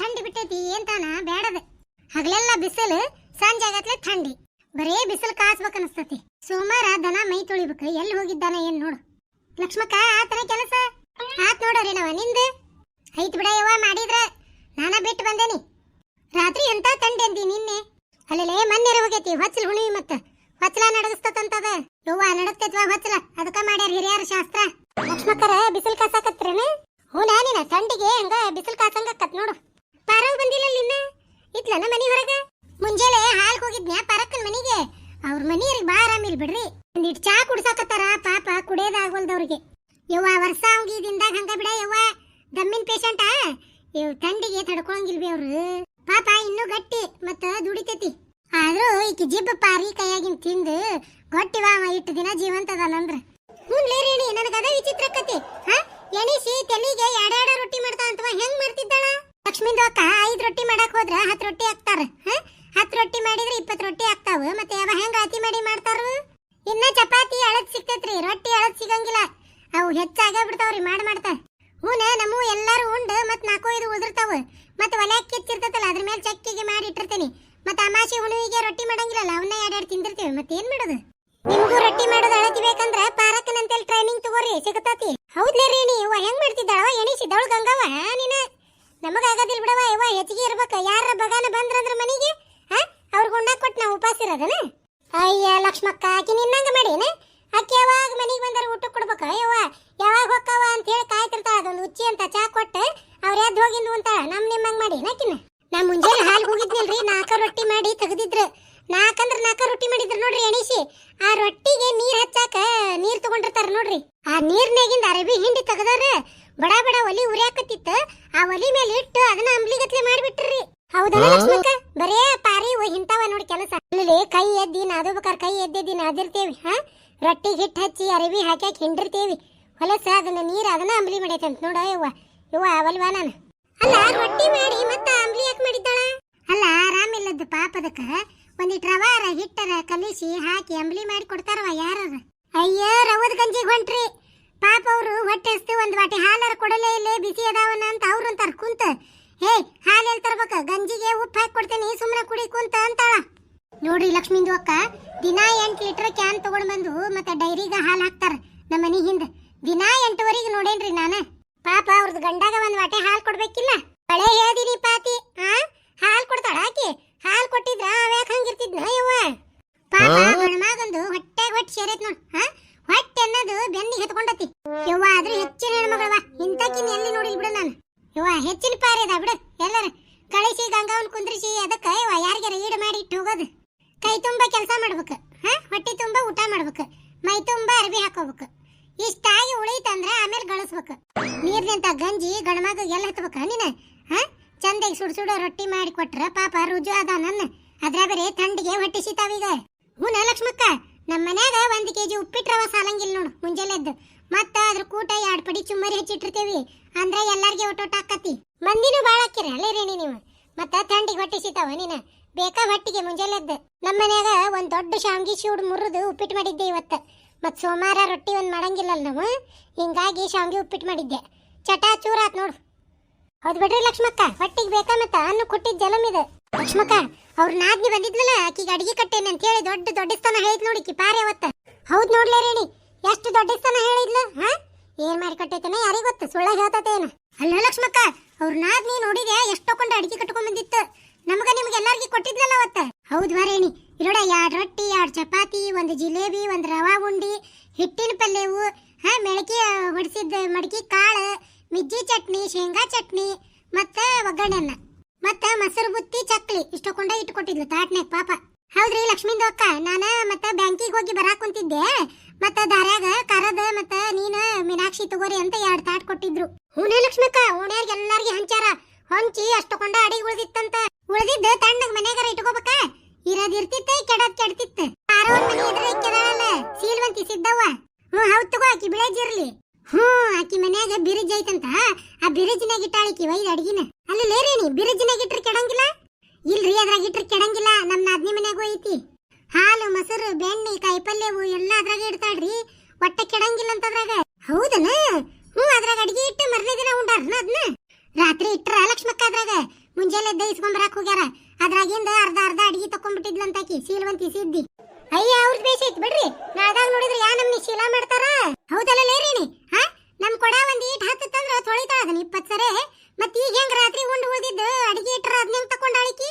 ಥಂಡಿ ಬಿಟ್ಟೈತಿ ಏನ್ ತಾನ ಬೇಡದ ಹಗಲೆಲ್ಲ ಬಿಸಿಲು, ಸಂಜೆ ಆಗತ್ಲೆ ಥಂಡಿ. ಬರೇ ಬಿಸಿಲು ಕಾಸ್ಬೇಕ ಅನಸ್ತತಿ ಸೋಮವಾರ ದನ ಮೈ ತೊಳಿಬೇಕು. ಎಲ್ಲಿ ಹೋಗಿದ್ದಾನ ಏನ್ ನೋಡು. ಲಕ್ಷ್ಮಕ್ಕ, ಆತನ ಕೆಲಸ. ಆತ್ ನೋಡ್ರಿ ನಾವ, ನಿಂದ? ಐತ್ ಬಿಡ ಯವ್ವ ಮಾಡಿದ್ರ. ನಾನ ಬಿಟ್ಟು ಬಂದೇನಿ. ರಾತ್ರಿ ಎಂತ ತಂಡೆ ಅಂದಿ ನಿನ್ನೆ? ಅಲ್ಲೇ ಮನ್ನೆ ಹೋಗೈತಿ, ಹೊಚ್ಚಲ್ ಹುಣಿವಿ ಮತ್ತ. ಹೊಚ್ಚಲ ನಡಗಸ್ತತಂತದ. ಯವ್ವ ನಡಗ್ತೈತ್ವಾ ಹೊಚ್ಚಲ. ಅದಕ್ಕ ಮಾಡ್ಯಾರ ಹಿರಿಯರ ಶಾಸ್ತ್ರ. ಲಕ್ಷ್ಮಕ್ಕರ ಬಿಸಿಲ್ ಕಾಸಾಕತ್ರೇನ? ಹ್ಞೂ ನಾನಿನ ಥಂಡಿಗೆ ಹಂಗ ಬಿಸಿಲ್ ಕತ್ ನೋಡು ಪಾರವ್ ಬಂದಿಲ್ಲ ಇನ್ನ ಇತ್ಲನ ಮನಿ ಹೊರಗ ಮುಂಜಾನೆ ಹಾಲ್ ಹೋಗಿದ್ನ್ಯಾ ಪಾರಕ್ಕನ್ ಮನಿಗೆ ಅವ್ರ ಮನಿಯರಿಗೆ ಬಾ ಆರಾಮಿಲ್ ಬಿಡ್ರಿ ಒಂದಿಟ್ ಚಾ ಕುಡ್ಸಾಕತ್ತಾರ ಪಾಪ ಕುಡಿಯೋದಾಗವಲ್ದವ್ರಿಗೆ ಯವ್ವ ವರ್ಷ ದಿಂದಾಗ ಹಂಗ ಬಿಡ ಯವ್ವ ದಮ್ಮಿನ ಪೇಷಂಟ ಇವ್ ಥಂಡಿಗೆ ತಡ್ಕೊಳಂಗಿಲ್ವಿ ಅವ್ರು ಪಾಪ ಇನ್ನೂ ಗಟ್ಟಿ ಮತ್ತ ದುಡಿತೈತಿ. ಆದ್ರೂ ಈಕಿ ಜಿಬ್ಬ ಪಾರಿ ಕೈಯಾಗಿನ್ ತಿಂದು ಗೊಟ್ಟಿವ ಇಟ್ಟು ದಿನ ಜೀವಂತ ಅದಾನಂದ್ರ ಹ್ಞೂ ಲೇರೇಣಿ ನನಗದ ವಿಚಿತ್ರ ಕತೆ ಹಾ, ಎಣಿಸಿ ತೆಲಿಗೆ ಎರಡೆರಡು ರೊಟ್ಟಿ ಮಾಡ್ತಾ ಅಂತವ ಹೆಂಗ್ ಮಾಡ್ತಿದ್ದಾಳ? ಲಕ್ಷ್ಮಿಂದು ಅಕ್ಕ ಐದ್ ರೊಟ್ಟಿ ಮಾಡಕ್ ಹೋದ್ರ ಹತ್ತು ರೊಟ್ಟಿ ಹಾಕ್ತಾರ ಹಾ, ಹತ್ ರೊಟ್ಟಿ ಮಾಡಿದ್ರೆ ಇಪ್ಪತ್ತು ರೊಟ್ಟಿ ಆಗ್ತಾವ. ಮತ್ತೆ ಅವ ಹೆಂಗ್ ಅತಿ ಮಾಡಿ ಮಾಡ್ತಾರ? ಇನ್ನ ಚಪಾತಿ ಅಳದ್ ಸಿಕ್ತೈತ್ರಿ ರೊಟ್ಟಿ ಅಳದ್ ಸಿಗಂಗಿಲ್ಲ. ಅವು ಹೆಚ್ಚಾಗೇ ಬಿಡ್ತಾವ್ರಿ, ಮಾಡ್ ಮಾಡ್ತಾ. ಹೂನ ನಮ್ಮ ಎಲ್ಲಾರು ಉಂಡು ಮತ್ ನಾಲ್ಕು ಐದು ಉಳಿದಿರ್ತಾವ ಒಲೆ ಕಿತ್ತಿರ್ತೈತಲ್ಲ, ಅದ್ರ ಮೇಲೆ ಚಕ್ಕಿಗೆ ಮಾಡಿ ಇಟ್ಟಿರ್ತೀನಿ. ಮತ್ತೆ ಅಮಾಸಿ ಹುಣ್ಣಿಗೆ ರೊಟ್ಟಿ ಮಾಡಂಗಿಲ್ಲಲ್ಲ, ಅವನ್ನ ಎರಡೆರಡು ತಿಂದಿರ್ತೀವಿ. ಮತ್ತೆ ಏನ್ ಮಾಡೋದು ನಿಮ್ಗೂ ರೊಟ್ಟಿ ಮಾಡೋದು ಅಳತಿ ಬೇಕಂದ್ರ ಪಾರಕ್ಕನಂತೇಳಿ ಟ್ರೈನಿಂಗ್ ತಗೋರಿ ಸಿಗತತಿ ಹೌದ್ಲೇ ರೀ ನೀವ ಹೆಂಗ್ ಮಾಡ್ತಿದ್ದಾಳವ ಎಣಿಸಿದವಳು ಗಂಗವ ನೀನ ನಮಗ ಆಗೋದಿಲ್ಲ ಬಿಡವ ಯವ್ವ ಹೆಚ್ಚಿಗೆ ಇರ್ಬೇಕ ಯಾರ ಬಗಾನ ಬಂದ್ರಂದ್ರ ಮನಿಗೆ ಹಾ ಅವ್ರಿಗೆ ಉಣ್ಣಾಕ್ ಕೊಟ್ಟು ನಾವು ಉಪವಾಸ ಇರೋದನ ಅಯ್ಯ ಲಕ್ಷ್ಮಕ್ಕ ಆಕಿ ನಿನ್ನಂಗ ಮಾಡೇನ ಆಕಿ ಯಾವಾಗ ಮನಿಗೆ ಬಂದಾರ ಊಟ ಕೊಡ್ಬೇಕ ಯವ್ವ ಯಾವಾಗ ಹೊಕ್ಕವ ಅಂತ ಹೇಳಿ ಕಾಯ್ತಿರ್ತಾಳ ಅದೊಂದು ಉಚ್ಚಿ ಅಂತ ಚಾ ಕೊಟ್ಟು ಅವ್ರ ಎದ್ದು ಹೋಗಿಂದು ಅಂತಾಳ ನಮ್ ನಿಮ್ಮಂಗ್ ಮಾಡಿ ನಾಕಿನ ನಾ ಮುಂಜಾನೆ ಹಾಲ್ ಹೋಗಿದ್ನಲ್ರಿ ನಾಲ್ಕ ರೊಟ್ಟಿ ಮಾಡಿ ತೆಗ್ದಿದ್ರು ನಾಲ್ಕಂದ್ರ ನಾಲ್ಕ ರೊಟ್ಟಿ ಮಾಡಿದ್ರು ನೋಡ್ರಿ ಎಣಿಸಿ ಆ ರೊಟ್ಟಿಗೆ ನೀರ್ ಹಚ್ಚಾಕ ನೀರ್ ತಗೊಂಡಿರ್ತಾರ ನೋಡ್ರಿ ಆ ನೀರ್ನಾಗಿಂದ ಅರಬಿ ಹಿಂಡಿ ತೆಗದಾರ ಬಡ ಬಡ ಒಲಿ ಉರಿಯಾಕತ್ತಿತ್ತ ಆ ಒಲಿ ಮೇಲೆ ಇಟ್ಟು ಅದನ್ನ ಅಂಬ್ಲಿಗತ್ಲೆ ಮಾಡ್ಬಿಟ್ರಿ ಹೌದಲ್ಲ ಲಕ್ಷ್ಮಕ್ಕ ಬರೇ ಪಾರಿ ಒ- ಇಂಥವ ನೋಡಿ ಕೆಲಸ ಅಲ್ಲಿ ಕೈ ಎದ್ದಿ ನಾದೋಬೇಕಾರ ಕೈ ಎದ್ದೆದ್ದಿ ನಾದಿರ್ತೇವಿ ಹಾ? ರೊಟ್ಟಿಗೆ ಹಿಟ್ಟು ಹಚ್ಚಿ, ಅರಿವಿ ಹಾಕ್ಯಾಕ ಹಿಂಡಿರ್ತೀವಿ. ಹೊಲಸ ಅದನ್ನ, ನೀರು ಅದನ್ನ ಅಂಬ್ಲಿ ಮಾಡೈತಂತ ನೋಡ ಯವ್ವ. ಯವ್ವ, ಅವಲ್ವಾ ನಾನು? ಅಲ್ಲ, ರೊಟ್ಟಿ ಮಾಡಿ ಮತ್ತೆ ಅಂಬಲಿ ಯಾಕೆ ಮಾಡಿದ್ದಾಳ? ಅಲ್ಲ ಆರಾಮಿಲ್ಲದ ಪಾಪ ಅದಕ್ಕೆ. ಒಂದಿಟ್ಟು ರವಾರ ಹಿಟ್ಟರ ಕಲಿಸಿ ಹಾಕಿ ಅಂಬಲಿ ಮಾಡಿ ಕೊಡ್ತಾರವ ಯಾರರ? ಅಯ್ಯೋ, ರವದ ಗಂಜಿ ಹೊಂಟ್ರಿ. ಪಾಪ ಅವರು ಹೊಟ್ಟೆ ಹಸ್ತು ಒಂದು ವಾಟಿ ಹಾಲರ ಕೊಡಲೇ ಇಲ್ಲೇ ಬಿಸಿ ಅದಾವನ ಅಂತ ಅವ್ರು ಕುಂತ, ಹೇ, ಹಾಲು ತರ್ಬೇಕ? ಗಂಜಿಗೆ ಉಪ್ಪು ಹಾಕಿ ಕೊಡ್ತೀನಿ ಸುಮ್ಮನೆ ಕುಡಿ, ಕುಂತ ಅಂತಾಳ. ನೋಡ್ರಿ ಲಕ್ಷ್ಮಿಂದು ಅಕ್ಕ ದಿನಾ ಎಂಟು ಲೀಟರ್ ಕ್ಯಾನ್ ತಗೊಂಡ್ ಬಂದು ಮತ್ತೆ ಡೈರಿಗ ಹಾಲು ಹಾಕ್ತಾರ ನಮ್ಮ ಮನಿ ಹಿಂದ. ದಿನಾ ಎಂಟುವರೆಗೆ ನೋಡೇನ್ರಿ ನಾನ. ಪಾಪ ಅವ್ರದ್ದು ಗಂಡಾಗ ಒಂದ್ ವಾಟೆ ಹಾಲು ಕೊಡ್ಬೇಕಿಲ್ಲ. ಬಳೆ ಹೇಳ್ದಿರಿ ಪಾತಿ ಹಾ ಹಾಲು ಕೊಡ್ತಾಳ ಆಕಿ? ಹಾಲು ಕೊಟ್ಟಿದ್ರ ಅವ್ಯಾಕ ಹಂಗಿರ್ತಿದ್ನ ಯವ್ವ? ಪಾಪ ಗಣಮಗಂದು ಹೊಟ್ಟೆ ಹೊಟ್ಟೆ ಸೇರೈತ್ ನೋಡ್ ಹಾ ಹೊಟ್ಟೆ ಅನ್ನೋದು ಬೆನ್ನಿಗೆ ಹತ್ಕೊಂಡತಿ. ಯವ್ವ ಆದ್ರೆ ಹೆಚ್ಚಿನ ಹೆಣ್ಮಗಳವ ಇಂತಕಿನ ಎಲ್ಲಿ ನೋಡಿಲ್ ಬಿಡು ನಾನು. ಯವ್ವ ಹೆಚ್ಚಿನ ಪಾರಿ ಅದ ಬಿಡು ಎಲ್ಲರ. ಕಳಿಸಿ ಗಂಗಾವನ್ ಕುಂದ್ರಿಸಿ ಅದಕ್ಕ ಯವ್ವ ಯಾರಿಗಾರ ಈಡ್ ಮಾಡಿ ಇಟ್ಟು ಹೋಗೋದು ಕೈ ತುಂಬಾ ಕೆಲಸ ಮಾಡ್ಬೇಕು ಹಾ ಹೊಟ್ಟೆ ತುಂಬಾ ಊಟ ಮಾಡ್ಬೇಕು ಮೈ ತುಂಬಾ ಅರ್ಬಿ ಹಾಕೋಬೇಕು ಇಷ್ಟಾಗಿ ಉಳಿತಂದ್ರ ಆಮೇಲೆ ಗಳಿಸ್ಬೇಕು ನೀರ್ನಿಂತ ಗಂಜಿ ಗಣಮಗ ಎಲ್ಲ ಹತ್ಬೇಕ ನೀನ ಹಾ ಚಂದಾಗಿ ಸುಡ್ ಸುಡ ರೊಟ್ಟಿ ಮಾಡಿ ಕೊಟ್ರ ಪಾಪ ರುಜು ಅದ ನನ್ನ ಅದ್ರ ಬೇರೆ ಥಂಡಿಗೆ ಹೊಟ್ಟೆ ಸೀತಾವೀಗ ಹೂನ ಲಕ್ಷ್ಮಕ್ಕ ನಮ್ಮ ಮನ್ಯಾಗ ಒಂದ್ ಕೆಜಿ ಉಪ್ಪಿಟ್ಟು ರವ ಸಾಲಂಗಿಲ್ಲ ನೋಡು ಮುಂಜಾನೆ ಎದ್ದು ಮತ್ತ ಅದ್ರ ಕೂಟ ಎರಡ್ ಪಡಿ ಚುಮ್ಮರಿ ಹಚ್ಚಿಟ್ಟಿರ್ತೇವಿ ಅಂದ್ರ ಎಲ್ಲಾರ್ಗೆ ಒಟ್ಟೊಟ್ಟ ಹಾಕತಿ ಮಂದಿನೂ ಬಾಳ ಹಾಕಿರ ಅಲ್ಲೇ ರೇಣಿ ನೀವು ಮತ್ತ ಥಂಡಿಗೆ ಹೊಟ್ಟೆ ಸಿತಾವ ನೀನ. ಬೇಕಾ ಹೊಟ್ಟಿಗೆ ಮುಂಜಾನೆ ಎದ್ದು ನಮ್ಮ ಮನ್ಯಾಗ ಒಂದ್ ದೊಡ್ಡ ಶಾವ್ಗಿ ಶೂಡ್ ಮುರಿದು ಉಪ್ಪಿಟ್ಟು ಮಾಡಿದ್ದೆ ಇವತ್ತ. ಮತ್ ಸೋಮವಾರ ರೊಟ್ಟಿ ಒಂದ್ ಮಾಡಂಗಿಲ್ಲಲ್ಲ ನಾವು. ಹಿಂಗಾಗಿ ಶಾವ್ಗಿ ಉಪ್ಪಿಟ್ಟು ಮಾಡಿದ್ದೆ. ಚಟ ಚೂರ ಆತ್ ನೋಡು. ಹೌದ್ ಬಿಡ್ರಿ ಲಕ್ಷ್ಮಕ್ಕ, ಹೊಟ್ಟಿಗೆ ಬೇಕಾ ಮತ್ತ ಅನ್ನು ಜಲಮ್ ಇದೆ. ಲಕ್ಷ್ಮಕ್ಕ, ಅವ್ರ ನಾದ್ನಿ ಬಂದಿದ್ಲಲ್ಲ ಆಕಿಗೆ ಅಡಿಗೆ ಕಟ್ಟೇನೆ ಅಂತ ಹೇಳಿ ದೊಡ್ಡ ದೊಡ್ಡ ಸ್ಥಾನ ಹೇಳಿದ್ ನೋಡಿ ಪಾರೆ ಅವತ್ತ. ಹೌದ್ ನೋಡ್ಲೇ ರೇಣಿ, ಎಷ್ಟು ದೊಡ್ಡ ಸ್ಥಾನ ಹೇಳಿದ್ಲು, ಹಾ? ಏನ್ ಮಾಡಿ ಕಟ್ಟೈತೇನ ಯಾರಿಗ್ ಗೊತ್ತು, ಸುಳ್ಳ ಹೇಳ್ತತೇನ. ಅಲ್ಲ ಲಕ್ಷ್ಮಕ್ಕ, ಅವ್ರ ನಾದ್ನಿ ನೋಡಿದೆ ಎಷ್ಟು ತಕೊಂಡ್ ಅಡಿಗೆ ಕಟ್ಕೊಂಡ್ ಬಂದಿತ್ತು. ನಮಗ ನಿಮ್ಗೆ ಎಲ್ಲಾರ್ಗಿ ಕೊಟ್ಟಿದ್ನಲ್ಲ ಅವತ್ತ. ಹೌದು ವಾರೇಣಿ ಇರೋಡ ಎರಡು ರೊಟ್ಟಿ, ಎರಡು ಚಪಾತಿ, ಒಂದು ಜಿಲೇಬಿ, ಒಂದು ರವಾ ಉಂಡಿ, ಹಿಟ್ಟಿನ ಪಲ್ಯವು, ಹಾ, ಮೆಳಕಿ ಹೊಡಿಸಿದ ಮಡಕಿ ಕಾಳು, ಮಿಜ್ಜಿ ಚಟ್ನಿ, ಶೇಂಗಾ ಚಟ್ನಿ, ಮತ್ತೆ ಒಗ್ಗರಣೆನ ಮತ್ತೆ ಮೊಸರು ಬುತ್ತಿ, ಚಕ್ಲಿ ಇಷ್ಟಕೊಂಡ ಇಟ್ಕೊಟ್ಟಿದ್ಲು ತಾಟ್ನ್ಯಾಗ ಪಾಪ. ಹೌದ್ರಿ ಲಕ್ಷ್ಮೀಂದು ಅಕ್ಕ, ನಾನ ಮತ್ತ ಬ್ಯಾಂಕಿಗೆ ಹೋಗಿ ಬರಾಕ್ ಕುಂತಿದ್ದೆ. ಮತ್ತ ದಾರ್ಯಾಗ ಕರದ ಮತ್ತ ನೀನ ಮೀನಾಕ್ಷಿ ತಗೋರಿ ಅಂತ ಎರಡು ತಾಟ್ ಕೊಟ್ಟಿದ್ರು. ಹೂನೇ ಲಕ್ಷ್ಮಕ್ಕ ಓಣ್ಯಾರ್ಗೆ ಎಲ್ಲಾರ್ಗಿ ಹಂಚಾರ ಹೊಂಚಿ ಅಷ್ಟಕೊಂಡ ಅಡಿಗೆ ಉಳಿದಿತ್ತಂತ. ಉಳಿದಿದ್ದ ತಣ್ಣಗ್ ಮನೆಗಾರ ಇಟ್ಕೋಬೇಕ? ಇರೋದ್ ಇರ್ತಿತ್ತ, ಕೆಡದ್ ಕೆಡ್ತಿತ್ತ. ಯಾರೋ ಮನೆ ಇಕ್ಕಿದಾಳಲ್ಲ ಸೀಲ್ವಂತಿ ಸಿದ್ದವ್ವ. ಹ್ಞೂ ಹೌದ್ ತಗೋ, ಆಕಿ ಬಿಳೇಜಿರ್ಲಿ ಹ್ಞೂ, ಆಕಿ ಮನ್ಯಾಗ ಬಿರಿಜ್ ಐತಂತ. ಆ ಬಿರಿಜ್ನಾಗ ಇಟ್ಟಾಳಿಕಿ ವೈದ್ ಅಡ್ಗಿನ. ಅಲ್ಲಿ ಲೇರೇನಿ, ಬಿರಿಜ್ನಾಗ ಇಟ್ರ ಕೆಡಂಗಿಲ್ಲ? ಇಲ್ರಿ, ಅದ್ರಾಗ ಇಟ್ರ ಕೆಡಂಗಿಲ್ಲ. ನಮ್ ನಾದ್ನಿ ಮನ್ಯಾಗೂ ಐತಿ ಹಾಲು ಮೊಸರು ಬೆಣ್ಣೆ ಕಾಯಿಪಲ್ಯವು ಎಲ್ಲ ಅದ್ರಾಗ ಇಡ್ತಾಳ್ರಿ ಒಟ್ಟ ಕೆಡಂಗಿಲ್ಲ ಅಂತ ಅದ್ರಾಗ ಹೌದನ ಹ್ಞೂ ಅದ್ರಾಗ ಅಡ್ಗೆ ಇಟ್ಟು ಮರನೇ ದಿನ ಉಂಡಾರ್ನ ಅದನ್ನ ರಾತ್ರಿ ಇಟ್ರ ಲಕ್ಷ್ಮಕ್ಕ ಅದ್ರಾಗ ಮುಂಜಾನೆ ಎದ್ದ ಇಸ್ಕೊಂಬರಾಕ್ ಹೋಗ್ಯಾರ ಅದ್ರಾಗಿಂದ ಅರ್ಧ ಅರ್ಧ ಅಡಿಗೆ ತಕೊಂಡ್ಬಿಟ್ಟಿದ್ಲಂತಾಕಿ ಶೀಲವಂತಿ ಸಿದ್ದಿ ಅಯ್ಯ ಅವ್ರದ್ ಬೇಷ್ ಐತ್ ಬಿಡ್ರಿ ನಾಳ್ದಾಗ ನೋಡಿದ್ರೆ ಯಾ ನಮ್ನಿ ಶೀಲ ಮಾಡ್ತಾರ ಹೌದಲ್ಲ ಲೇರಿನಿ ಹಾ ನಮ್ ಕೊಡ ಒಂದ್ ಈಟ್ ಹತ್ತಂದ್ರ ತೊಳಿತಾಳ ಅದನ್ನ ಇಪ್ಪತ್ ಸರೆ ಮತ್ ಈಗ ಹೆಂಗ್ ರಾತ್ರಿ ಉಂಡು ಉಳ್ದಿದ್ದು ಅಡಿಗೆ ಇಟ್ರ ಅದ್ನ ಹೆಂಗ್ ತಕೊಂಡಾಳಿಕಿ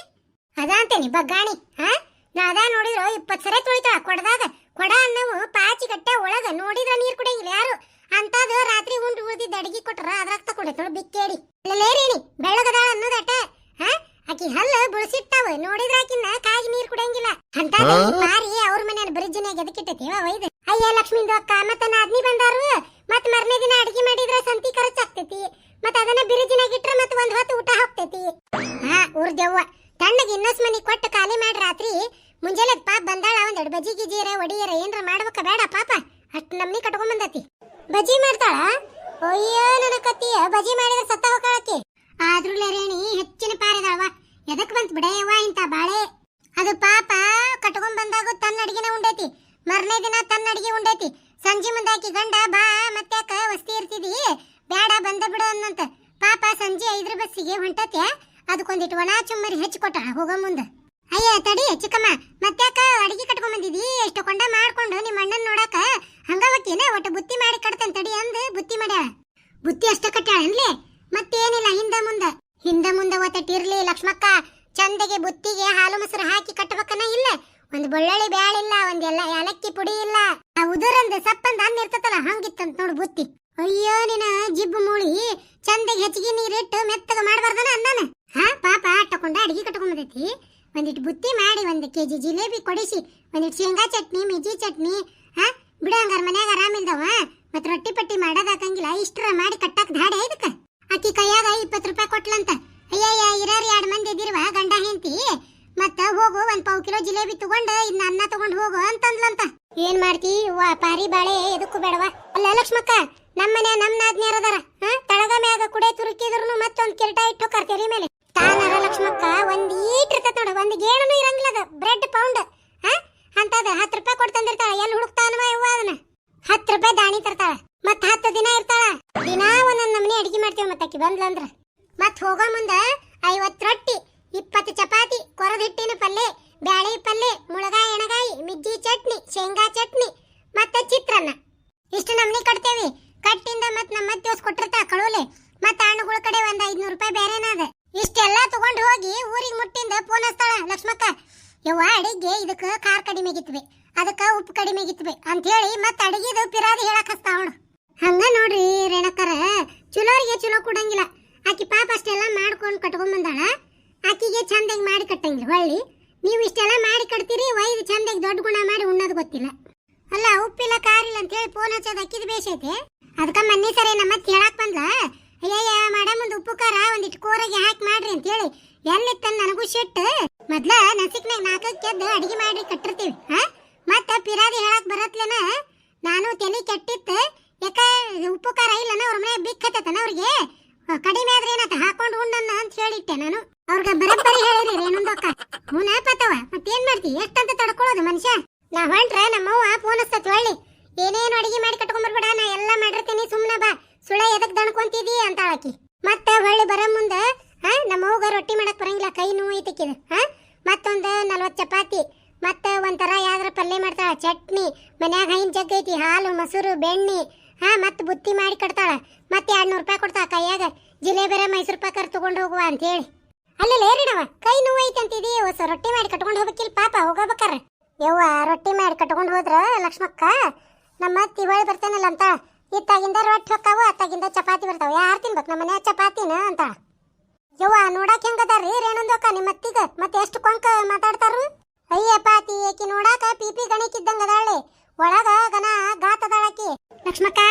ಅಂತೇನಿ ಬಗ್ಗಾಣಿ ಹಾ? ನಾ ಅದ ನೋಡಿದ್ರು ಇಪ್ಪತ್ ಸರೆ ತೊಳಿತಾಳ ಕೊಡದಾಗ. ಕೊಡ ಅನ್ನವು ಪಾಚಿ ಕಟ್ಟೆ ಒಳಗ ನೋಡಿದ್ರ ನೀರ್ ಕುಡಿಯಂಗಿಲ್ಲ ಯಾರು? ಅಂತದ ರಾತ್ರಿ ಉಂಡು ಊದಿದ್ ಅಡಿಗೆ ಕೊಟ್ರ ಅದ್ರಾಗ ತಕೊಂಡೈತಳು ಬಿಕ್ಕೇಡಿ. ಲೇರೇನಿ ಬೆಳ್ಳಗದಾಳ ಅನ್ನೋದಟ ಹಾ? ಆಕಿ ಹಲ್ಲ ಬುಳಸಿಟ್ಟಾವ ನೋಡಿದ್ರ ಆಕಿನ ಕಾಗಿ ನೀರ್ ಕುಡಿಯಂಗಿಲ್ಲ. ಅಂತ ಮಾರಿ ಅವ್ರ ಮನೆಯ ಬ್ರಿಡ್ಜ್ನಾಗ ಎದಕ್ಕಿಟ್ಟೈತಿ ವೈದ್ ಅಯ್ಯ ಲಕ್ಷ್ಮಿಂದು ಅಕ್ಕ ಮತ್ತ ನಾದ್ನಿ ಬಂದಾರು. ಮತ್ ಮರ್ನೇ ದಿನ ಅಡಿಗೆ ಮಾಡಿದ್ರ ಸಂತಿ ಖರ್ಚಾಗ್ತೈತಿ ಮತ್ ಅದನ್ನ ಬಿರಿಜಿನಾಗಿಟ್ರ ಇಟ್ರ ಮತ್ ಒಂದ್ ಹೊತ್ತು ಊಟ ಹಾಕ್ತೈತಿ. ಹಾ ಊರ್ದೆವ್ವ. ಇನ್ನೊಸ್ ಮನಿ ಕೊಟ್ಟು ಖಾಲಿ ಮಾಡಿ ರಾತ್ರಿ ಮುಂಜಾನೆ ಪಾಪ ಬಂದಾಳ ಒಂದೆರಡು ಬಜಿ ಗಿಜಿರ ಒಡಿಯರ ಏನ್ರ ಮಾಡ್ಬೇಕ ಬೇಡ ಪಾಪ. ಅಷ್ಟು ನಮ್ನಿ ಕಟ್ಕೊಂಡ್ ಬಂದತಿ. ಬಜಿ ಮಾಡ್ತಾಳ? ಅಯ್ಯೋ ನನ್ನ ಕತ್ತಿಯ ಬಜಿ ಮಾಡಿದ್ರೆ ಸತ್ತ ಹೋಗಾಳಕ್ಕೆ ಆದ್ರೂ ರೇಣಿ ಹೆಚ್ಚಿನ ಪಾರಿದಾಳವ ಎದಕ್ ಬಂತ್ ಬಿಡೆಯವ್ವ ಇಂತ ಬಾಳೆ? ಅದು ಪಾಪ ಕಟ್ಕೊಂಡ್ ಬಂದಾಗ ತನ್ನ ಅಡಿಗೆನ ಉಂಡೈತಿ. ಮರನೇ ದಿನ ತನ್ನ ಅಡಿಗೆ ಉಂಡೈತಿ. ಸಂಜೆ ಮುಂದಾಕಿ ಗಂಡ, ಬಾ ಮತ್ತ್ಯಾಕ ವಸ್ತಿ ಇರ್ತಿದಿ? ಬೇಡ, ಬಂದ ಬಿಡು ಅನ್ನಂತ. ಪಾಪ ಸಂಜೆ ಐದ್ರ ಬಸ್ಸಿಗೆ ಹೊಂಟತ್ಯ? ಅದಕ್ಕೊಂದಿಟ್ಟು ಒಣ ಚುಮ್ಮರಿ ಹೆಚ್ಚಿ ಕೊಟ್ಟ. ಹೋಗೋ ಮುಂದೆ. ಅಯ್ಯ, ತಡಿ, ಚಿಕ್ಕಮ್ಮ. ಮತ್ತ್ಯಾಕ ಅಡಿಗೆ ಕಟ್ಕೊಂಡ್ ಬಂದಿದಿ? ಎಷ್ಟು ಕೊಂಡ ಮಾಡ್ಕೊಂಡು ನಿಮ್ಮ ಅಣ್ಣನ ನೋಡಾಕ. ಹಂಗವಕ್ಕೇನ ಒಟ್ಟು ಬುತ್ತಿ ಮಾಡಿ ಕಟ್ತೇನೆ ತಡಿ ಅಂದ್ ಬುತ್ತಿ ಮಾಡ್ಯಾಳ. ಬುತ್ತಿ ಅಷ್ಟ ಕಟ್ಟಾಳನ್ಲೇ ಮತ್ತೇನಿಲ್ಲ, ಹಿಂದ ಮುಂದ. ಹಿಂದ ಮುಂದ ಒತ್ತಟ್ಟಿರ್ಲಿ ಲಕ್ಷ್ಮಕ್ಕ. ಚಂದಗೆ ಬುತ್ತಿಗೆ ಹಾಲು ಮೊಸರು ಹಾಕಿ ಕಟ್ಟಬೇಕನ್ನ ಇಲ್ಲ. ಒಂದ್ ಬೆಳ್ಳುಳ್ಳಿ ಬ್ಯಾಳಿಲ್ಲ ಎಲ್ಲ ಏಲಕ್ಕಿ ಪುಡಿ ಇಲ್ಲ. ಆ ಉದುರಂದ ಸಪ್ಪಂದ ಅನ್ನ ಇರ್ತತಲ್ಲ, ಹಂಗಿತ್ತಂತ ನೋಡು ಬುತ್ತಿ. ಅಯ್ಯೋ, ನಿನ್ನ ಜಿಬ್ಬು ಮೂಳಿ. ಚಂದಗೆ ಹೆಚ್ಚಿಗೆ ನೀರಿಟ್ಟು ಮೆತ್ತಗ ಮಾಡ್ಬಾರ್ದನ ಅನ್ನನ? ಹಾ, ಪಾಪ, ತಕೊಂಡ ಅಡಿಗೆ ಕಟ್ಕೊಂಡ್ ಬಂದೈತಿ ಒಂದಿಟ್ಟು ಬುತ್ತಿ ಮಾಡಿ, ಒಂದ್ ಕೆಜಿ ಜಿಲೇಬಿ ಕೊಡಿಸಿ ಒಂದಿಟ್ಟು ಶೇಂಗಾ ಚಟ್ನಿ, ಮಿಜಿ ಚಟ್ನಿ, ಹಾ, ಬಿಡು ಹಂಗಾರ ಮನ್ಯಾಗ ಆರಾಮಿಲ್ದವ ಮತ್ ರೊಟ್ಟಿ ಪಟ್ಟಿ ಮಾಡೋದಾಕಂಗಿಲ್ಲ ಇಷ್ಟರ ಮಾಡಿ ಕಟ್ಟಕ್ ಧಾಡೆ ಇದಕ್ಕ? ಆಕಿ ಕೈಯಾಗ ಇಪ್ಪತ್ತು ರೂಪಾಯಿ ಕೊಟ್ಲಂತ, ಅಯ್ಯಯ್ಯ, ಇರಾರಿ ಎರಡು ಮಂದಿ ಇದಿರುವ ಗಂಡ ಹೆಂಡತಿ? ಮತ್ತ ಹೋಗು, ಒಂದ್ ಪಾವ್ ಕಿಲೋ ಜಿಲೇಬಿ ತಗೊಂಡು ಇನ್ನ ಅನ್ನ ತಗೊಂಡು ಹೋಗು ಅಂತಂದ್ಲಂತ. ಏನ್ ಮಾಡ್ತಿ ವಾ ಪಾರಿ ಬಾಳೆ, ಎದಕ್ಕೂ ಬೇಡವ. ಅಲ್ಲ, ಲಕ್ಷ್ಮಕ್ಕ ನಮ್ಮ ಮನೆ ನಮ್ಮ ಅದಾರ, ಹಾ, ತಳಗ ಮ್ಯಾಗ ಕುಡೆ ತುರುಕಿದ್ರು ಮತ್ತೊಂದ್ ಕಿರಟ ಇಟ್ಟು ಹೋಗಾರ ತೆರಿ ಮೇಲೆ. ತಾನರ ಲಕ್ಷ್ಮಕ್ಕ ಒಂದ್ ಈಟ್ ಇರ್ತದ ನೋಡು, ಒಂದ್ ಗೇಣನು ಇರಂಗಿಲ್ಲ ಅದು ಬ್ರೆಡ್ ಪೌಂಡ್ ಅಂತದ ಹತ್ತು ರೂಪಾಯಿ ಕೊಟ್ಟು ಎಲ್ಲಿ ಹುಡುಕ್ತಾನವ ಯವ್ವ ಅದನ್ನ? ಹತ್ತು ರೂಪಾಯಿ ದಾಣಿ ತರ್ತಾಳ ಮತ್ ಹತ್ತು ದಿನ ಇರ್ತಾಳ. ದಿನಾ ಒಂದೊಂದ್ ನಮ್ನಿ ಅಡಿಗೆ ಮಾಡ್ತೀವಿ ಮತ್ತ ಆಕಿ ಬಂದ್ಲಂದ್ರ. ಮತ್ ಹೋಗೋ ಮುಂದ ಐವತ್ತು ರೊಟ್ಟಿ ಇಪ್ಪತ್ತು ಚಪಾತಿ ಕೊರದ ಹಿಟ್ಟಿನ ಪಲ್ಲೆ ಬ್ಯಾಳಿ ಪಲ್ಲೆ ಮುಳಗಾಯಿ ಎಣಗಾಯಿ ಮಿಜ್ಜಿ ಚಟ್ನಿ ಶೇಂಗಾ ಚಟ್ನಿ ಮತ್ತೆ ಚಿತ್ರಾನ್ನ ಇಷ್ಟು ನಮ್ನಿ ಕಟ್ತೇವಿ ಕಟ್ಟಿಂದ ಮತ್ ನಮ್ಮ ಅತ್ತೆಸ್ ಕೊಟ್ಟಿರ್ತಾ ಕಳುಲೆ ಮತ್ತ ಹಣ್ಣುಗಳ ಕಡೆ ಒಂದ್ ಐದ್ನೂರು ರೂಪಾಯಿ ಬೇರೆನಾದ ಇಷ್ಟೆಲ್ಲಾ ತಗೊಂಡ್ ಹೋಗಿ ಊರಿಗೆ ಮುಟ್ಟಿಂದ ಫೋನ್ ಹಚ್ತಾಳ ಲಕ್ಷ್ಮಕ್ಕ ಯವ್ವ ಅಡಿಗೆ ಇದಕ್ಕ ಖಾರ ಕಡಿಮೆ ಆಗಿತ್ವಿ ಅದಕ್ಕ ಉಪ್ಪು ಕಡಿಮೆ ಆಗಿತ್ವಿ ಅಂತ ಹೇಳಿ ಮತ್ತ ಅಡಿಗೆದು ಪಿರಾದಿ ಹೇಳಕ್ ಹಚ್ತಾವಳು ಹಂಗ ನೋಡ್ರಿ ರೇಣಕರ ಚಲೋರಿಗೆ ಚಲೋ ಕೊಡಂಗಿಲ್ಲ ಆಕಿ ಪಾಪ ಅಷ್ಟೆಲ್ಲ ಮಾಡ್ಕೊಂಡ್ ಕಟ್ಕೊಂಡ್ ಬಂದಾಳ? ಆಕಿಗೆ ಚಂದಾಗಿ ಮಾಡಿ ಕಟ್ಟಂಗಿಲ್ಲ, ಹೊಳ್ಳಿ. ನೀವು ಇಷ್ಟೆಲ್ಲ ಮಾಡಿ ಕಟ್ತೀರಿ, ಒಯ್ದು ಚಂದಾಗಿ ದೊಡ್ಡ ಗುಣ ಮಾಡಿ ಉಣ್ಣೋದು ಗೊತ್ತಿಲ್ಲ. ಅಲ್ಲ, ಉಪ್ಪಿಲ್ಲ, ಕಾರಿಲ್ಲ ಅಂತ ಹೇಳಿ ಫೋನ್ ಹಚ್ಚೋದು ಅಕ್ಕಿದ ಬೇಸೈತೆ ಅದಕ್ಕೆ ಮೊನ್ನೆ ಸರಿ ನಮ್ಮ ಹೇಳಕ್ ಬಂದ್ಲ? ಅಯ್ಯಯ್ಯ ಮಾಡ ಮುಂದೆ ಉಪ್ಪು, ಖಾರ ಒಂದಿಟ್ಟು ಕೋರಾಗಿ ಹಾಕಿ ಮಾಡ್ರಿ ಅಂತ ಹೇಳಿ. ನನಗೂ ಶೆಟ್ ಮೊದ್ಲ ನಸಿಕ್ನಾಗ ನಾಲ್ಕಕ್ಕೆ ಎದ್ದು ಅಡಿಗೆ ಮಾಡಿ ಕಟ್ಟಿರ್ತೀವಿ, ಹಾ? ಮತ್ತೆ ಪಿರಾದಿ ಹೇಳಕ್ ಬರತ್ಲೇನ? ನಾನು ತಲೆ ಕೆಟ್ಟಿತ್ತು. ಯಾಕ, ಉಪ್ಪು, ಖಾರ ಇಲ್ಲನ, ಅವ್ರ ಮನೆ ಬಿಕ್ಕತ್ತನ ಅವ್ರಿಗೆ? ಕಡಿಮೆ ಆದ್ರೆ ಏನಾಯ್ತು? ಹಾಕೊಂಡು ಉಣ್ಣನ್ನ ಅಂತ ಹೇಳಿಟ್ಟೆ ನಾನು. ಅವ್ರಿಗೆ ಬರಬ್ಬರಿ ಹೇಳಿರಿ ಏನೊಂದಕ್ಕ ಹೂನ ಪತವ ಮತ್ತೇನ್ ಮಾಡ್ತಿ? ಎಷ್ಟಂತ ತಡ್ಕೊಳ್ಳೋದು ಮನುಷ್ಯ? ನಾ ಹೊಂಟ್ರ ನಮ್ಮವ್ವ ಫೋನ್ ಹಚ್ಚತ್ ಹೊಳ್ಳಿ ಏನೇನು ಅಡಿಗೆ ಮಾಡಿ ಕಟ್ಕೊಂಡ್ ಬರ್ಬೇಡ, ನಾ ಎಲ್ಲ ಮಾಡಿರ್ತೀನಿ ಸುಮ್ಮನೆ ಬಾ. ಸುಳ ಎದಕ್ ದಣ್ಕೊಂತಿದಿ ಅಂತ ಆಕಿ ಮತ್ತೆ ಹೊಳ್ಳಿ ಬರ ಮುಂದ, ಹಾ ನಮ್ಮವ್ಗ ರೊಟ್ಟಿ ಮಾಡಕ್ ಬರಂಗಿಲ್ಲ, ಕೈ ನೋವು ಐತಿಕ್ಕಿದ ಹಾ? ಮತ್ತೊಂದು ನಲ್ವತ್ತು ಚಪಾತಿ, ಮತ್ತೆ ಒಂಥರ ಯಾವ್ದಾರ ಪಲ್ಯ ಮಾಡ್ತಾಳ, ಚಟ್ನಿ, ಮನ್ಯಾಗ ಹೈನ್ ಜಗ್ಗೈತಿ ಹಾಲು, ಮೊಸರು, ಬೆಣ್ಣೆ ಹಾ, ಮತ್ತೆ ಬುತ್ತಿ ಮಾಡಿ ಕಟ್ತಾಳ. ಮತ್ತೆ ಎರಡ್ ನೂರು ರೂಪಾಯಿ ಕೊಡ್ತಾ ಕೈಯಾಗ. ಜಿಲೇಬಿರ ಮೈಸೂರು ಪಾಕರ್ ತಗೊಂಡು ಹೋಗುವ ಅಂತ ಹೇಳಿ. ಅಲ್ಲಲ್ಲ ಏರಿಡವ ಕೈ ನೋವು ಐತೆ ಅಂತಿದಿ. ಹೊಸ ರೊಟ್ಟಿ ಮಾಡಿ ಕಟ್ಕೊಂಡು ಹೋಗ್ಬೇಕಿಲ್ಲ ಪಾಪ, ಹೋಗಬೇಕಾರ. ಯವ್ವ, ರೊಟ್ಟಿ ಮಾಡಿ ಕಟ್ಕೊಂಡು ಹೋದ್ರ ಲಕ್ಷ್ಮಕ್ಕ ನಮ್ಮ ಅತ್ತಿ ಹೊಳಿ ಬರ್ತಾನಲ್ಲ ಅಂತ ಇತ್ತಾಗಿಂದ ರೊಟ್ಟಿ ಹೊಕ್ಕಾವು, ಅತ್ತಾಗಿಂದ ಚಪಾತಿ ಬರ್ತಾವ. ಯಾರು ತಿನ್ಬೇಕು ನಮ್ಮ ಮನ್ಯಾಗ ಚಪಾತಿನ ಅಂತ ಯವ್ವ, ನೋಡಕ್ ಹೆಂಗದಾರ್ರಿ ರೇಣುಂದಕ್ಕ ನಿಮ್ಮ ಅತ್ತಿಗ? ಮತ್ತೆ ಎಷ್ಟು ಕೊಂಕ ಮಾತಾಡ್ತಾರು? ಅಯ್ಯ ಪಾತಿ ಏಕಿ ನೋಡಾಕ ಪಿಪಿ ಗಣಿಕಿದ್ದಂಗ ಅದಾಳೆ. ಒಳಗ ಗನ ಗಾತದಾಳಕಿ ಲಕ್ಷ್ಮಕ್ಕ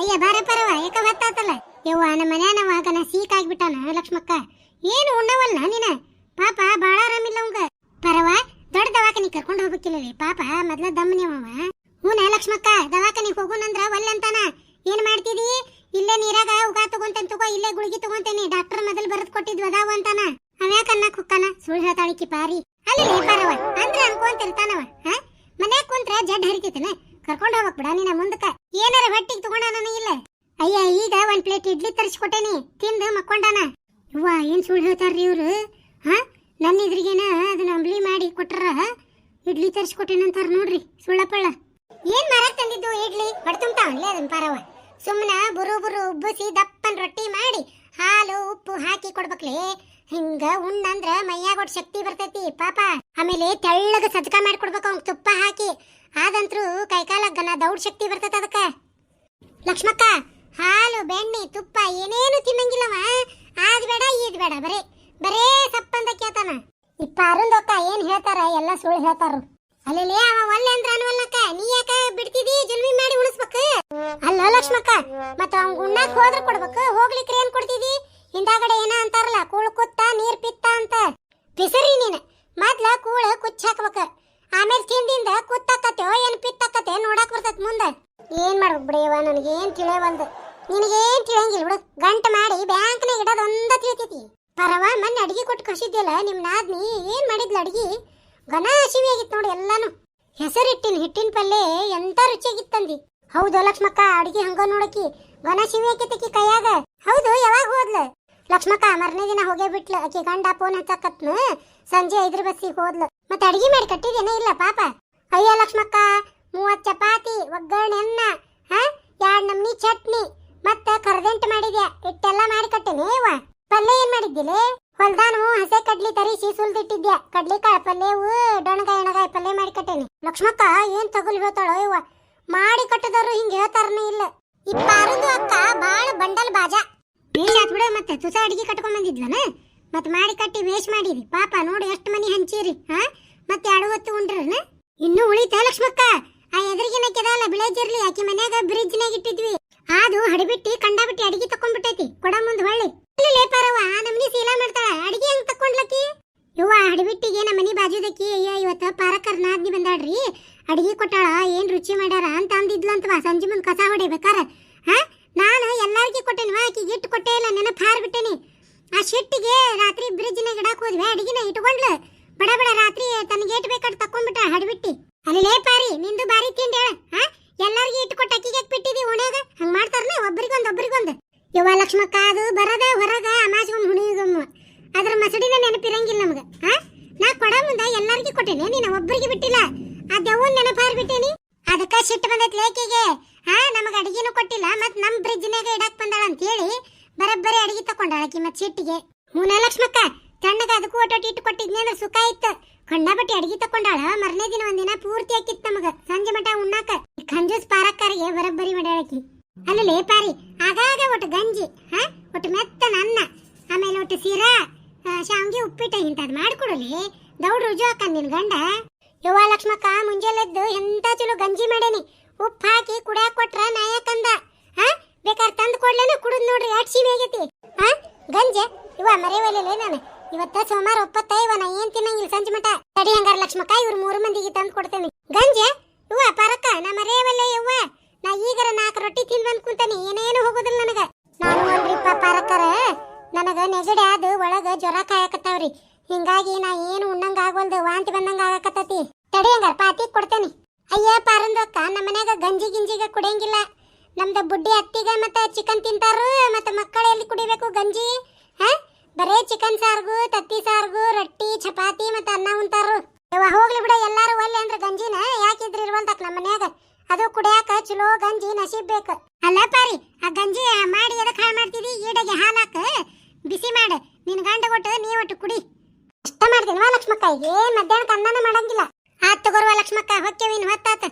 ಅಯ್ಯ ಬಾರ ಪರವ ಏಕ ಹೊತ್ತಾತಲ್ಲ ಯವ್ವ, ನಮ್ಮ ಮನ್ಯಾನವ ಮಗನ ಸೀಕಾಗ್ಬಿಟ್ಟಾನ ಲಕ್ಷ್ಮಕ್ಕ. ಏನು ಉಣ್ಣವಲ್ಲ ನೀನ? ಪಾಪ ಬಹಳ ಆರಾಮಿಲ್ಲ ಅವಂಗ. ಪರವ ದೊಡ್ಡ ದವಾಖಾನಿ ಕರ್ಕೊಂಡು ಹೋಗ್ಬೇಕಿಲ್ಲ ಪಾಪ, ಮೊದ್ಲ ದಮ್ಮನಿಯವ ಹೂನ ಲಕ್ಷ್ಮಕ್ಕ, ದವಾಖಾನಿಗೆ ಹೋಗುನಂದ್ರ ಒಲ್ಲೆ ಅಂತಾನ. ಏನ್ ಮಾಡ್ತಿದಿ? ಇಲ್ಲೇ ನೀರಾಗ ಉಗಾ ತಗೊಂತೇನೆ ತಗೋ, ಇಲ್ಲೇ ಗುಳಿಗೆ ತಗೊಂತೇನೆ. ಡಾಕ್ಟರ್ ಮೊದಲು ಬರೆದು ಕೊಟ್ಟಿದ್ ಅದಾವ ಅಂತಾನ. ಅವ್ಯಾಕ ಅನ್ನಕ್ ಹುಕ್ಕನ ಸುಳ್ಳು ಹೇಳ್ತಾಳಿಕಿ ಪಾರಿ. ಅಲ್ಲಿ ಪರವ ಅಂದ್ರೆ ಅನ್ಕೊಂತಿರ್ತಾನವ ಹಾ? ಮನ್ಯಾಗ ಕುಂತ್ರ ಜಡ್ ಹರಿತೈತನ? ಕರ್ಕೊಂಡ್ ಹೋಗಕ್ ಬಿಡ ನೀನ ಮುಂದಕ್ಕ ಏನಾರ ಹೊಟ್ಟಿಗೆ ತಗೊಂಡ ಇಲ್ಲ? ಅಯ್ಯ, ಈಗ ಒಂದ್ ಪ್ಲೇಟ್ ಇಡ್ಲಿ ತರಿಸ್ಕೊಟ್ಟೇನಿ. ತಿಂದು ಮಕ್ಕೊಂಡಾನ. ಅವ್ವ ಏನ್ ಸುಳ್ಳು ಹೇಳ್ತಾರ್ರಿ ಇವ್ರು? ಹಾ? ನನ್ನ ಇದ್ರಿಗೇನ ಅದನ್ನ ಅಂಬ್ಲಿ ಮಾಡಿ ಕೊಟ್ರ ಇಡ್ಲಿ ತರಿಸ್ಕೊಟ್ಟೇನಂತಾರ ನೋಡ್ರಿ ಸುಳ್ಳಪ್ಪಳ ಏನ್ ಮರ ತಂದಿದ್ದು ಇಡ್ಲಿ? ಹೊಡ್ತುಂಟಾವನ್ಲೇ ಅದನ್ ಪಾರವ. ಸುಮ್ಮನ ಬುರು ಬುರು ಉಬ್ಬಿಸಿ ದಪ್ಪನ್ ರೊಟ್ಟಿ ಮಾಡಿ ಹಾಲು, ಉಪ್ಪು ಹಾಕಿ ಕೊಡ್ಬೇಕ್ಲೇ. ಹಿಂಗ ಉಣ್ಣಂದ್ರ ಮೈಯಾಗ ಶಕ್ತಿ ಬರ್ತೈತಿ, ಪಾಪ. ಆಮೇಲೆ ತೆಳ್ಳಗ ಸಜ್ಕ ಮಾಡಿ ಕೊಡ್ಬೇಕು ಅವ್ನ್ ತುಪ್ಪ ಹಾಕಿ. ಆದಂತ್ರು ಕೈಕಾಲಗನ ದೌಡ್ ಶಕ್ತಿ ಬರ್ತೈತ ಅದಕ್ಕ. ಲಕ್ಷ್ಮಕ್ಕ ಹಾಲು, ಬೆಣ್ಣೆ, ತುಪ್ಪ ಏನೇನು ತಿನ್ನಂಗಿಲ್ಲವ? ಆದ್ ಬೇಡ, ಈದ್ ಬೇಡ, ಬರೇ ಬರೇ ಸಪ್ಪಂದ ಕೇತಾನ ಇಪ್ಪ ಅರುಂದಕ್ಕ ಏನ್ ಹೇಳ್ತಾರ? ಎಲ್ಲ ಸುಳ್ಳು ಹೇಳ್ತಾರು ಅಲ್ಲೇ ಅವ ಒಲ್ಲೆ ಅಂದ್ರ ಅನ್ವಲ್ಲಕ್ಕ ನೀ ಯಾಕ ಬಿಡ್ತಿದಿ ಜಲ್ವಿ ಮಾಡಿ ಉಳಿಸ್ಬೇಕು ಅಲ್ಲ ಲಕ್ಷ್ಮಕ್ಕ, ಮತ್ತ ಅವ್ನ್ ಉಣ್ಣಾಕ್ ಹೋದ್ರ ಕೊಡ್ಬೇಕು. ಹೋಗ್ಲಿಕ್ಕೆ ಏನ್ ಕೊಡ್ತಿದಿ ಹಿಂದಾಗಡೆ ಏನ ಅಂತಾರಲ್ಲ, ಕೂಳು ಕುತ್ತ, ನೀರ್ ಪಿತ್ತ ಅಂತ. ಬಿಸರಿ ನೀನ್. ಮೊದ್ಲ ಕೂಳು ಕುಚ್ಚ ಹಾಕ್ಬೇಕ. ಆಮೇಲೆ ತಿಂದಿಂದ ಕುತ್ತಕ್ಕತ್ತೋ ಏನ್ ಪಿತ್ತಕ್ಕತ್ತೆ ನೋಡಕ್ ಬರ್ತೈತ್ ಮುಂದ. ಏನ್ ಮಾಡ್ಬೇಕು ಬಿಡಿಯವ ನನಗೆ ಏನ್ ತಿಳಿಯವಲ್ದು ನಿನಗೇನ್ ತಿಳಿಯಂಗಿಲ್ಲ ಬಿಡು. ಗಂಟ ಮಾಡಿ ಬ್ಯಾಂಕ್ನಾಗ ಇಡೋದು ಒಂದ ತಿಳಿತೈತಿ. ಪರವ ಮೊನ್ನೆ ಅಡಿಗೆ ಕೊಟ್ಟು ಕಳ್ಸಿದ್ಯಲ್ಲ, ನಿಮ್ ನಾದ್ನಿ ಏನ್ ಮಾಡಿದ್ಲ ಅಡಿಗೆ? ಘನ ಹಸಿವಿ ಆಗಿತ್ತು ನೋಡಿ ಎಲ್ಲಾನು. ಹೆಸರಿಟ್ಟಿನ ಹಿಟ್ಟಿನ ಪಲ್ಲೆ ಎಂತ ರುಚಿಯಾಗಿತ್ತಂದಿ ಹೌದು ಲಕ್ಷ್ಮಕ್ಕ, ಅಡಿಗೆ ಹಂಗ ನೋಡಕಿ. ಘನ ಶಿವಿ ಆಕಿತ್ತಕಿ ಕೈಯಾಗ. ಹೌದು, ಯಾವಾಗ ಹೋದ್ಲ? ಲಕ್ಷ್ಮಕ್ಕ, ಮರನೇ ದಿನ ಹೋಗೇ ಬಿಟ್ಲು. ಆಕಿ ಗಂಡ ಫೋನ್ ಹಚ್ಚಕತ್ನ. ಸಂಜೆ ಐದ್ರ ಬಸ್ಸಿಗೆ ಹೋದ್ಲ. ಮತ್ತೆ ಅಡಿಗೆ ಮಾಡಿ ಕಟ್ಟಿದೇನ ಇಲ್ಲ ಪಾಪ? ಅಯ್ಯ ಲಕ್ಷ್ಮಕ್ಕ ಮೂವತ್ ಚಪಾತಿ, ಒಗ್ಗರಣೆ ಅನ್ನ, ಹಾ? ಎರಡ್ ನಮ್ನಿ ಚಟ್ನಿ. ಮತ್ತ ಕರ್ದೆಂಟ್ ಮಾಡಿದ್ಯಾ? ಇಟ್ಟೆಲ್ಲ ಮಾಡಿ ಕಟ್ಟೆನಿ ಇವ ಪಲ್ಯ ಏನ್ ಮಾಡಿದ್ದಿಲೆ? ಹೊಲ್ದಾನು ಹಸೆ ಕಡ್ಲಿ ತರಿಸಿ ಸುಲ್ದಿಟ್ಟಿದ್ಯಾ ಕಡ್ಲಿ ಕಾಳು ಪಲ್ಯವು ಡೊಣಗಾಯಿ ಎಣಗಾಯಿ ಪಲ್ಯ ಮಾಡಿ ಕಟ್ಟೇನಿ ಲಕ್ಷ್ಮಕ್ಕ ಏನ್ ತಗುಲ್ ಹೇಳ್ತಾಳೋ ಇವ ಮಾಡಿ ಕಟ್ಟದವ್ರು ಹಿಂಗ ಹೇಳ್ತಾರನೇ ಇಲ್ಲ. ಇಪ್ಪಾರದು ಅಕ್ಕ ಬಾಳ ಬಂಡಲ್ ಬಾಜಾ. ಆತ್ ಬಿಡು, ಮತ್ತೆ ತುಸ ಅಡಿಗೆ ಕಟ್ಕೊಂಡ್ ಬಂದಿದ್ಲನ? ಮತ್ ಮಾಡಿ ಕಟ್ಟಿ ವೇಸ್ಟ್ ಮಾಡಿರಿ ಪಾಪ ನೋಡಿ ಎಷ್ಟು ಮನಿ ಹಂಚಿರಿ, ಹಾ? ಮತ್ತೆ ಎರಡು ಉಂಡ್ರನ? ಇನ್ನು ಉಳಿತ ಲಕ್ಷ್ಮಕ್ಕ? ಆ ಎದುರಿಗಿನ ಕೆದಲ್ಲ ಬಿಳೇಜಿರ್ಲಿ ಆಕಿ ಮನ್ಯಾಗ ಬ್ರಿಡ್ಜ್ನಾಗ ಇಟ್ಟಿದ್ವಿ. ಅದು ಹಡಿಬಿಟ್ಟಿ ಕಂಡಾಬಿಟ್ಟಿ ಅಡಿಗೆ ತಕೊಂಡ್ಬಿಟ್ಟೈತಿ ಕೊಡ ಮುಂದ್ ಹೊಳ್ಳಿ. ಇಲ್ಲಿ ಪಾರವ್ವ ನಮ್ನಿ ಸೀಲಾ ಮಾಡ್ತಾಳ. ಅಡಿಗೆ ಹೆಂಗ್ ತಕೊಂಡ್ಲಕ್ಕಿ ಇವ್ವ ಹಡಿಬಿಟ್ಟಿಗೆ ನಮ್ಮ ಮನಿ ಬಾಜುದಕ್ಕಿ ಅಯ್ಯ, ಇವತ್ತ ಪಾರಕರ್ ನಾದ್ನಿ ಬಂದಾಡ್ರಿ ಅಡಿಗೆ ಕೊಟ್ಟಾಳ, ಏನ್ ರುಚಿ ಮಾಡ್ಯಾರ ಅಂತ ಅಂದಿದ್ಲಂತವ. ಸಂಜೆ ಮುಂದ್ ಕಸ ಹೊಡಿಬೇಕಾರ? ಹಾ? ನಾನು ಎಲ್ಲಾರ್ಗಿ ವಾ ಆಕಿಗೆ ಇಟ್ಟು ಕೊಟ್ಟೇ ಇಲ್ಲ, ನೆನಪು ಹಾರ್ಬಿಟ್ಟೇನಿ ಆ ಶೆಟ್ಟಿಗೆ ರಾತ್ರಿ ಬ್ರಿಡ್ಜ್ನಾಗ ಗಿಡಕ್ಕೆ ಹೋದ್ವಿ, ಅಡಿಗೆನ ಇಟ್ಕೊಂಡ್ಲು. ಬಡ ಬಡ ರಾತ್ರಿ ತನ್ನ ಏಟ್ ಬೇಕಾದ್ ತಕೊಂಡ್ಬಿಟ್ಟ ಹಡ್ಬಿಟ್ಟಿ. ಅಲ್ಲಿ ಲೇ ಪಾರಿ, ನಿಂದು ಬಾರಿ ತಿಂಡಿ ಹೇಳ, ಹಾ? ಎಲ್ಲಾರ್ಗಿ ಇಟ್ಟು ಕೊಟ್ಟು ಅಕ್ಕಿಗೆ ಬಿಟ್ಟಿದಿ ಓಣ್ಯಾಗ ಹಂಗ್ ಮಾಡ್ತಾರಲ್ಲ ಒಬ್ರಿಗೊಂದ್ ಒಬ್ರಿಗೊಂದ್. ಯವ್ವ ಲಕ್ಷ್ಮಕ್ಕ ಅದು ಬರದ ಹೊರಗ ಅಮಾಸ್ಗೊಮ್ಮೆ ಹುಣಿಗೊಮ್ಮೆ ಅದ್ರ ಮಸಡಿನ ನೆನಪಿರಂಗಿಲ್ಲ ನಮಗ ಹಾ ನಾ ಕೊಡ ಮುಂದ ಎಲ್ಲಾರ್ಗಿ ಕೊಟ್ಟೇನೆ ನೀನು ಒಬ್ರಿಗೆ ಬಿಟ್ಟಿಲ್ಲ ಆ ದೆವ್ವನ್ ನೆನಪು ಹಾರ್ಬಿಟ್ಟೇನಿ ಅದಕ್ಕ ಸಿಟ್ಟು ಬಂದೈತಿ ಲೇಕಿಗೆ ಹಾ ನಮಗ ಅಡಿಗೆನೂ ಕೊಟ್ಟಿಲ್ಲ ಮತ್ ನಮ್ ಬ್ರಿಡ್ಜ್ನಾಗ ಇಡಾಕ್ ಬಂದಾಳ ಅಂತ ಹೇಳಿ ಬರಬ್ಬರಿ ಅಡಿಗೆ ತಕೊಂಡಾಳ ಆಕಿ ಮತ್ ಸಿಟ್ಟಿಗೆ ಮೂನ ಲಕ್ಷ್ಮಕ್ಕ ತಣ್ಣಗ ಅದಕ್ಕೂ ಒಟ್ಟೊಟ್ಟು ಇಟ್ಟು ಕೊಟ್ಟಿದ್ನಿ ಅಂದ್ರೆ ಸುಖ ಇತ್ತು ಕಂಡಾಬಟ್ಟಿ ಅಡಿಗೆ ತಕೊಂಡಾಳ ಮರನೇ ದಿನ ಒಂದಿನ ಪೂರ್ತಿ ಹಾಕಿತ್ತು ನಮಗ ಸಂಜೆ ಮಟ ಉಣ್ಣಾಕ ಈ ಕಂಜೂಸ್ ಪಾರಕ್ಕರಿಗೆ ಬರಬ್ಬರಿ ಮಾಡ್ಯಾಳಕಿ ಅಲ್ಲಲೇ ಪಾರಿ. ಆಗಾಗ ಒಟ್ಟು ಗಂಜಿ, ಹಾ? ಒಟ್ಟು ಮೆತ್ತನ ಅನ್ನ, ಆಮೇಲೆ ಒಟ್ಟು ಸೀರಾ ಶಾಂಗಿ ಉಪ್ಪಿಟ್ಟ ಇಂಥದ್ ಮಾಡ್ಕೊಡಲಿ. ದೌಡ್ ರುಜು ಹಾಕ ನಿನ್ ಗಂಡ. ಯುವ ಲಕ್ಷ್ಮಕ್ಕ ಮುಂಜಾನೆದ್ದು ಎಂತ ಚಲೋ ಗಂಜಿ ಮಾಡೇನಿ? ಉಪ್ಪು ಹಾಕಿ ಕುಡಿಯಾಕ ಕೊಟ್ರ ನಾಯಕಂದ. ಹಾ? ಬೇಕಾದ್ರೆ ತಂದು ಕೊಡ್ಲೇನು ಕುಡಿದ್ ನೋಡ್ರಿ ಎರಡ್ ಸೀಮೆ ಆಗೈತಿ? ಹಾ? ಗಂಜೆ? ಇವ ಮರೆಯವಲ್ಲ ನಾನು. ಇವತ್ತ ಸೋಮವಾರ ಒಪ್ಪತ್ತೈವ ನಾ ಏನ್ ತಿನ್ನಂಗಿಲ್ಲ ಸಂಜೆ ಮಟ. ತಡಿ ಹಂಗಾರ ಲಕ್ಷ್ಮಕ್ಕ, ಇವ್ರು ಮೂರು ಮಂದಿಗೆ ತಂದು ಕೊಡ್ತೇನೆ. ಗಂಜೆ? ಇವ ಪರಕ್ಕ, ನಾ ಜ್ವರ ಕಾಯಕತ್ತಾವ್ರಿ. ಹಿಂಗಾಗಿ ನಾ ಏನು ಉಣ್ಣಂಗ ಆಗೋಲ್ದು, ವಾಂತಿ ಬಂದಂಗ ಆಗಕತ್ತತಿ. ತಡಿ ಹಂಗಾರ ಪಾತಿ ಕೊಡ್ತೇನೆ. ಅಯ್ಯ ಪಾರಂದಕ್ಕ ನಮ್ಮ ಮನ್ಯಾಗ ಗಂಜಿ ಗಿಂಜಿಗ ಕುಡಿಯಂಗಿಲ್ಲ. ನಮ್ದು ಬುಡ್ಡಿ ಅತ್ತಿಗೆ ಮತ್ತೆ ಚಿಕನ್ ತಿಂತಾರು, ಮತ್ತೆ ಮಕ್ಕಳು ಎಲ್ಲಿ ಕುಡಿಬೇಕು ಗಂಜಿ? ಹಾ? ಬರೇ ಚಿಕನ್ ಸಾರ್ಗು, ತತ್ತಿ ಸಾರ್ಗು, ರೊಟ್ಟಿ, ಚಪಾತಿ ಮತ್ತೆ ಅನ್ನ ಉಂತಾರು ಹೋಗ್ಲಿ ಬಿಡ, ಎಲ್ಲಾರು ಒಲ್ಲೆ ಅಂದ್ರೆ ಗಂಜಿನ ಯಾಕಿದ್ರಿ ಇರ್ವಲ್ದಕ್ ನಮ್ಮ ಮನ್ಯಾಗ? ಅದು ಕುಡಿಯಾಕ ಚಲೋ ಗಂಜಿ ನಸೀಬ್ ಬೇಕು. ಅಲ್ಲ ಪಾರಿ, ಆ ಗಂಜಿ ಮಾಡಿ ಎದಕ್ ಹಾಳು ಮಾಡ್ತಿದಿ? ಈಡಗೆ ಹಾಲಾಕ ಬಿಸಿ ಮಾಡ. ನಿನ್ ಗಂಡ ಕೊಟ್ಟದ ನೀ ಒಟ್ಟು ಕುಡಿ. ಅಷ್ಟ ಮಾಡ್ತೀನವಾ ಲಕ್ಷ್ಮಕ್ಕ ಏನ್ ಮಧ್ಯಾಹ್ನಕ್ಕೆ ಅನ್ನನ ಮಾಡಂಗಿಲ್ಲ. ಆತ್ ತಗೋರ್ವಾ ಲಕ್ಷ್ಮಕ್ಕ ಹೊಕ್ಕೇವಿನ್ ಹೊತ್ತಾತ.